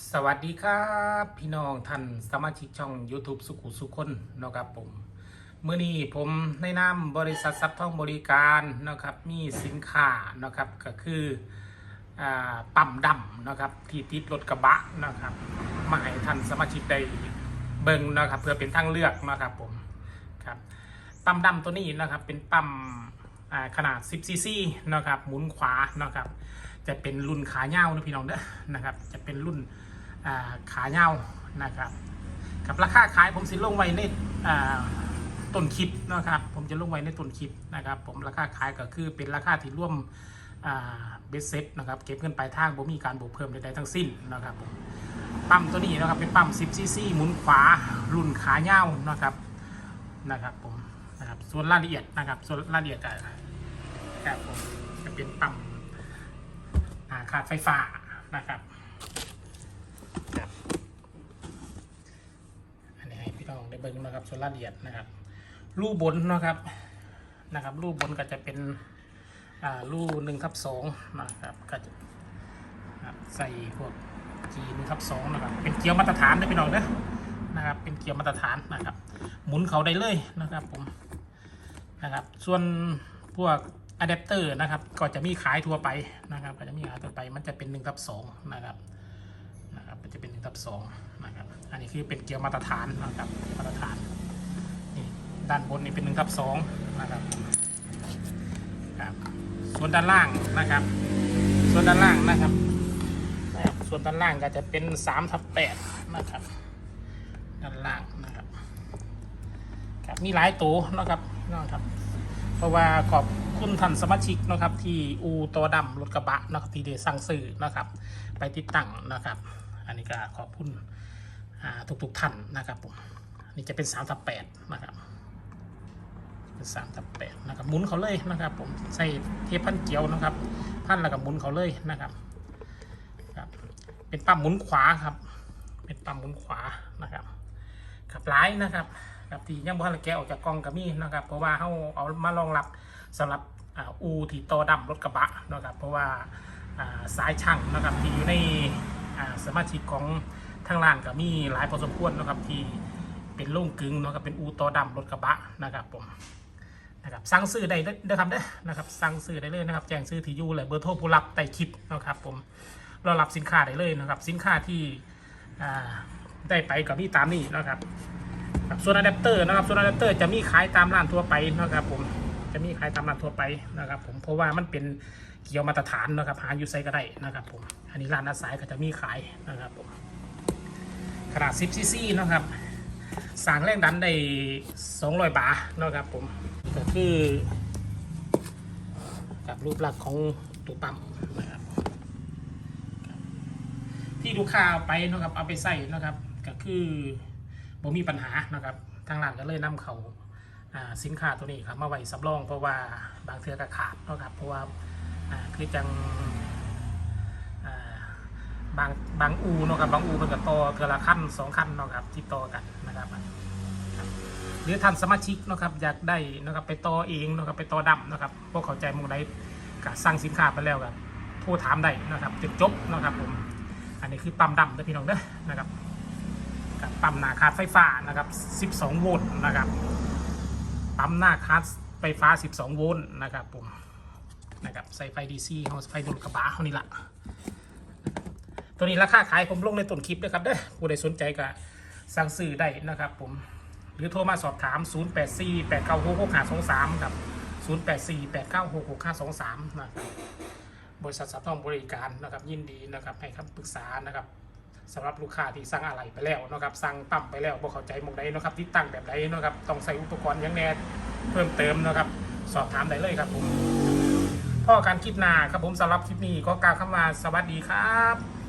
สวัสดีครับ พี่น้องท่านสมาชิกช่อง YouTube สุขุสุคนเนาะครับผมเมื่อนี้ผมในนามบริษัทซับท่องบริการนะครับมีสินค้านะครับก็คืออปั๊มดำนะครับที่ติดรถกระบะนะครับมาให้ท่านสมาชิกได้เบิ่งนะครับเพื่อเป็นทางเลือกนะครับผมครับปั๊มดำตัวนี้นะครับเป็นปั๊มขนาด 10ซีซีนะครับหมุนขวานะครับ จะเป็นรุ่นขาเงานะพี่น้องเด้อนะครับ จะเป็นรุ่นขาเงานะครับ กับราคาขายผมสิลงไว้ในต้นคลิปนะครับ ผมจะลงไว้ในต้นคลิปนะครับ ผมราคาขายก็คือเป็นราคาที่ร่วมเบสเซ็ตนะครับ เก็บเงินปลายทางผมมีการบวกเพิ่มใดๆทั้งสิ้นนะครับผมปั๊มตัวนี้นะครับเป็นปั๊ม 10ซีซีหมุนขวารุ่นขาเงานะครับนะครับผมนะครับส่วนรายละเอียดนะครับส่วนรายละเอียดก็ครับผมจะเป็นปั๊ม ขาดไฟฟ้านะครับอันนี้ให้พี่น้องได้เบิ่งนะครับส่วนรายละเอียดนะครับ รูบนนะครับนะครับ รูบนก็จะเป็นอ่ารูหนึ่งทับสองนะครับก็จะใส่พวกจีนึ่งทับสองนะครับเป็นเกียวมาตรฐานนะพี่น้องนะนะครับ เป็นเกียวมาตรฐานนะครับ หมุนเขาได้เลยนะครับผมนะครับ ส่วนพวก อะแดปเตอร์นะครับ ก็จะมีขายทั่วไปนะครับ ก็จะมีขายทั่วไป มันจะเป็น1ทับ2นะครับ นะครับ มันจะเป็น1ทับ2นะครับ อันนี้คือเป็นเกียร์มาตรฐานนะครับ มาตรฐาน นี่ ด้านบนนี่เป็น1ทับ2นะครับ ครับ ส่วนด้านล่างนะครับ ส่วนด้านล่างนะครับนะครับส่วนด้านล่างก็จะเป็น3ทับ8นะครับ ด้านล่างนะครับ ครับ มีหลายตัวนะครับน้องครับ เพราะว่าขอบ คุณท่านสมาชิกนะครับที่อูตัวดำรถกระบะนะครับที่ได้สั่งซื้อนะครับ ไปติดตั้งนะครับ อันนี้ก็ขอบคุณอ่าทุกๆท่านนะครับผมนนี่จะเป็น3ทับ8นะครับเป็น3ทับ8นะครับหมุนเขาเลยนะครับผมใส่เทปพันเกลียวนะครับพันแล้วก็หมุนเขาเลยนะครับครับ เป็นปั๊มหมุนขวาครับ เป็นปั๊มหมุนขวานะครับขับร้ายนะครับ ครับที่ยังบ่ทันแกะออกจากกล่องก็มีนะครับเพราะว่าเขาเอามารองรับสำหรับอูที่ต่อดำรถกระบะนะครับเพราะว่าสายช่างนะครับที่อยู่ในสมาชิกของทางร้านก็มีหลายพอสมควรนะครับที่เป็นโล่งกึ่งนะครับเป็นอูต่อดำรถกระบะนะครับผมนะครับสั่งซื้อได้เด้อครับเด้นะครับสั่งซื้อได้เลยนะครับแจ้งซื้อที่อยู่และเบอร์โทรผู้รับใต้คลิปนะครับผมรารับสินค้าได้เลยนะครับสินค้าที่ได้ไปกับมีตามนี้นะครับ ส่วนอะแดปเตอร์นะครับส่วนอะแดปเตอร์จะมีขายตามร้านทั่วไปนะครับผมจะมีขายตามร้านทั่วไปนะครับ ผมเพราะว่ามันเป็นเกี่ยวมาตรฐานนะครับ หาอยู่ไซก็ได้นะครับ ผมอันนี้ร้านอาสายก็จะมีขายนะครับผมขนาด 10ซีซีนะครับสร้างแรงดันได้ 200 บาทนะครับผมก็คือกับรูปลักษณ์ของตัวปั๊มนะครับที่ลูกค้าเอาไปนะครับเอาไปใส่นะครับ ก็คือ บ่มีปัญหานะครับทางร้านก็เลยนำเขาสินค้าตัวนี้ครับมาไว้สำรองเพราะว่าบางเทือก็ขาดนะครับเพราะว่าคือจังบางบางอูนะครับบางอูมันก็ต่อเทือละขั้นสองขั้นนะครับที่ต่อกันนะครับหรือท่านสมาชิกนะครับอยากได้นะครับไปต่อเองนะครับไปต่อดำนะครับพวกเข้าใจมุงใดก็สั่งสินค้าไปแล้วก็โทรถามได้นะครับจนจบนะครับผมอันนี้คือปั๊มดำนะพี่น้องเด้อนะครับ ปั๊มหน้าคาร์ดไฟฟ้านะครับ 12 โวลต์นะครับ ปั๊มหน้าคาร์ดไฟฟ้า 12 โวลต์นะครับผมนะครับใส่ไฟ DC เขาไฟดูดกระบะเขานี่ละตัวนี้ราคาขายผมลงในต้นคลิปด้วยครับเด้อผู้ใดสนใจก็สั่งซื้อได้นะครับผมหรือโทรมาสอบถาม 084 896 6523 ครับ 084 896 6523 นะครับบริษัทสับต้องบริการนะครับยินดีนะครับให้คำปรึกษานะครับ สำหรับลูกค้าที่สั่งอะไรไปแล้วนะครับสั่งปั๊มไปแล้วบ่เข้าใจมองใดนะครับที่ตั้งแบบใดนะครับต้องใส่อุปกรณ์อยังแน่เพิ่มเติมนะครับ สอบถามได้เลยครับผมพ่อการคลิปหน้าครับผมสำหรับคลิปนี้ก็กล่าวคำว่าสวัสดีครับ